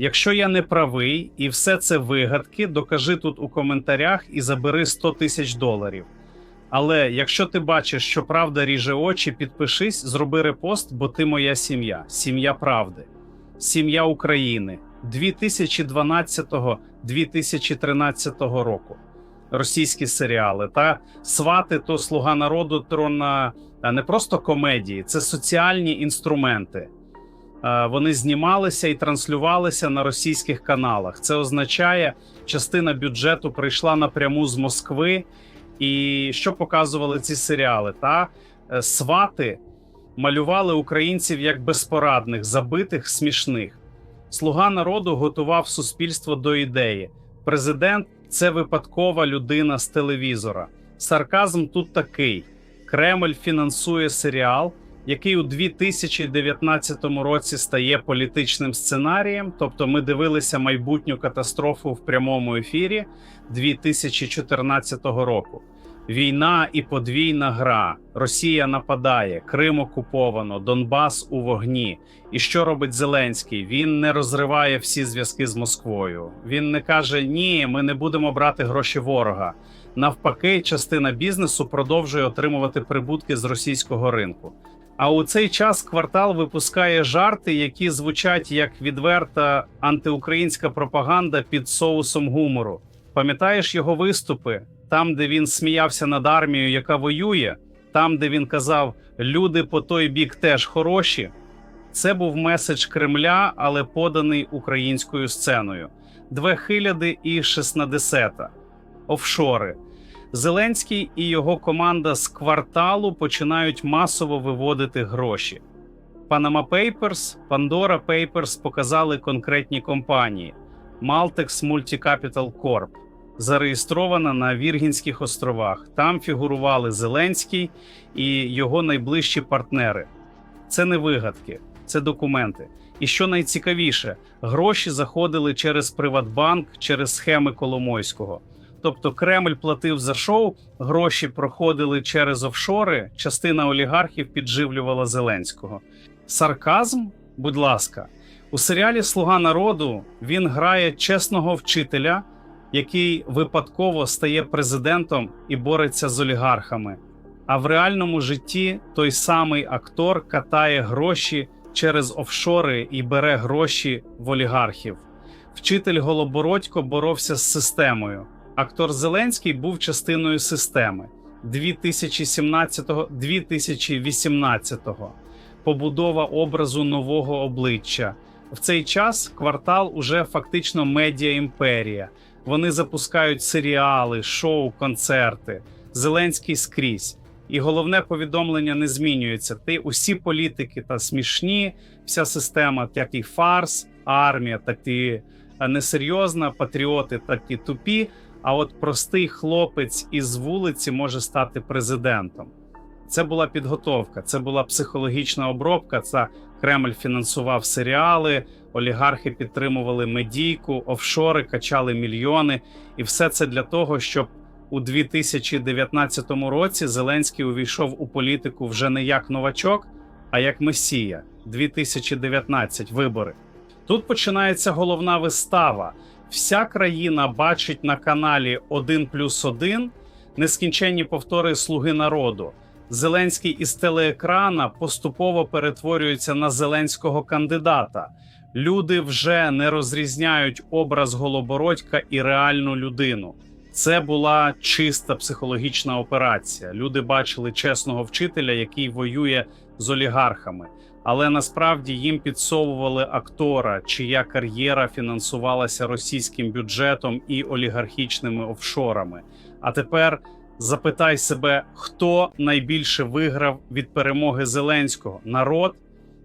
Якщо я не правий і все це вигадки, докажи тут у коментарях і забери 100 тисяч доларів. Але якщо ти бачиш, що правда ріже очі, підпишись, зроби репост, бо ти моя сім'я, сім'я правди, сім'я України 2012-2013 року. Російські серіали та свати то слуга народу то на не просто комедії, це соціальні інструменти. Е, Вони знімалися і транслювалися на російських каналах. Це означає, частина бюджету прийшла напряму з Москви. І що показували ці серіали? Та е, свати малювали українців як безпорадних, забитих, смішних. Слуга народу готував суспільство до ідеї. Президент це випадкова людина з телевізора. Сарказм тут такий: Кремль фінансує серіал, який у 2019 році стає політичним сценарієм. Тобто, ми дивилися майбутню катастрофу в прямому ефірі 2014 року. Війна і подвійна гра. Росія нападає, Крим окуповано, Донбас у вогні. І що робить Зеленський? Він не розриває всі зв'язки з Москвою. Він не каже: Ні, ми не будемо брати гроші ворога. Навпаки, частина бізнесу продовжує отримувати прибутки з російського ринку. А у цей час квартал випускає жарти, які звучать як відверта антиукраїнська пропаганда під соусом гумору. Пам'ятаєш його виступи? Там, де він сміявся над армією, яка воює, там, де він казав, люди по той бік теж хороші. Це був меседж Кремля, але поданий українською сценою. Две хиляди і шестнадесета. Офшори. Зеленський і його команда з кварталу починають масово виводити гроші. Panama Papers, Pandora Papers показали конкретні компанії. Maltex Multicapital Corp зареєстрована на Віргінських островах. Там фігурували Зеленський і його найближчі партнери. Це не вигадки, це документи. І що найцікавіше, гроші заходили через Приватбанк, через схеми Коломойського. Тобто Кремль платив за шоу, гроші проходили через офшори. Частина олігархів підживлювала Зеленського. Сарказм, будь ласка, у серіалі Слуга народу він грає чесного вчителя, який випадково стає президентом і бореться з олігархами. А в реальному житті той самий актор катає гроші через офшори і бере гроші в олігархів. Вчитель Голобородько боровся з системою. Актор Зеленський був частиною системи 2017-2018. Побудова образу нового обличчя. В цей час квартал уже фактично медіа імперія. Вони запускають серіали, шоу, концерти. Зеленський скрізь. І головне повідомлення не змінюється. Ти усі політики та смішні, вся система, як і фарс, армія, так і несерйозна, патріоти, так і тупі. А от простий хлопець із вулиці може стати президентом. Це була підготовка, це була психологічна обробка. Це Кремль фінансував серіали, олігархи підтримували медійку, офшори качали мільйони, і все це для того, щоб у 2019 році Зеленський увійшов у політику вже не як новачок, а як месія. 2019 вибори. Тут починається головна вистава. Вся країна бачить на каналі 1 плюс 1 нескінченні повтори Слуги народу. Зеленський із телеекрана поступово перетворюється на зеленського кандидата. Люди вже не розрізняють образ Голобородька і реальну людину. Це була чиста психологічна операція. Люди бачили чесного вчителя, який воює з олігархами. Але насправді їм підсовували актора, чия кар'єра фінансувалася російським бюджетом і олігархічними офшорами. А тепер запитай себе, хто найбільше виграв від перемоги Зеленського: народ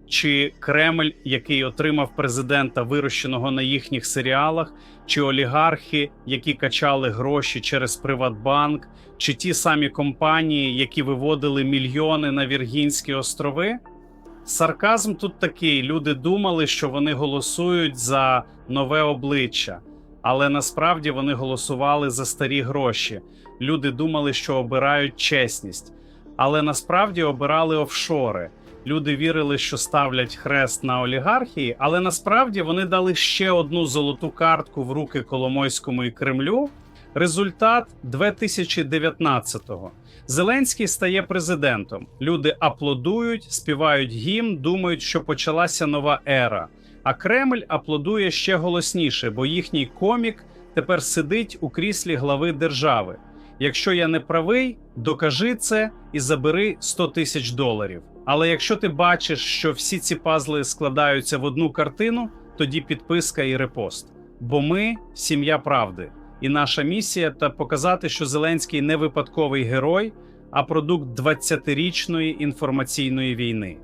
чи Кремль, який отримав президента, вирощеного на їхніх серіалах, чи олігархи, які качали гроші через Приватбанк, чи ті самі компанії, які виводили мільйони на Віргінські острови? Сарказм тут такий: люди думали, що вони голосують за нове обличчя, але насправді вони голосували за старі гроші. Люди думали, що обирають чесність, але насправді обирали офшори. люди вірили, що ставлять хрест на олігархії, але насправді вони дали ще одну золоту картку в руки Коломойському і Кремлю. Результат 2019-го. Зеленський стає президентом. Люди аплодують, співають гімн, думають, що почалася нова ера. А Кремль аплодує ще голосніше, бо їхній комік тепер сидить у кріслі глави держави. Якщо я не правий, докажи це і забери 100 тисяч доларів. Але якщо ти бачиш, що всі ці пазли складаються в одну картину, тоді підписка і репост. Бо ми сім'я правди, і наша місія та показати, що Зеленський не випадковий герой, а продукт 20-річної інформаційної війни.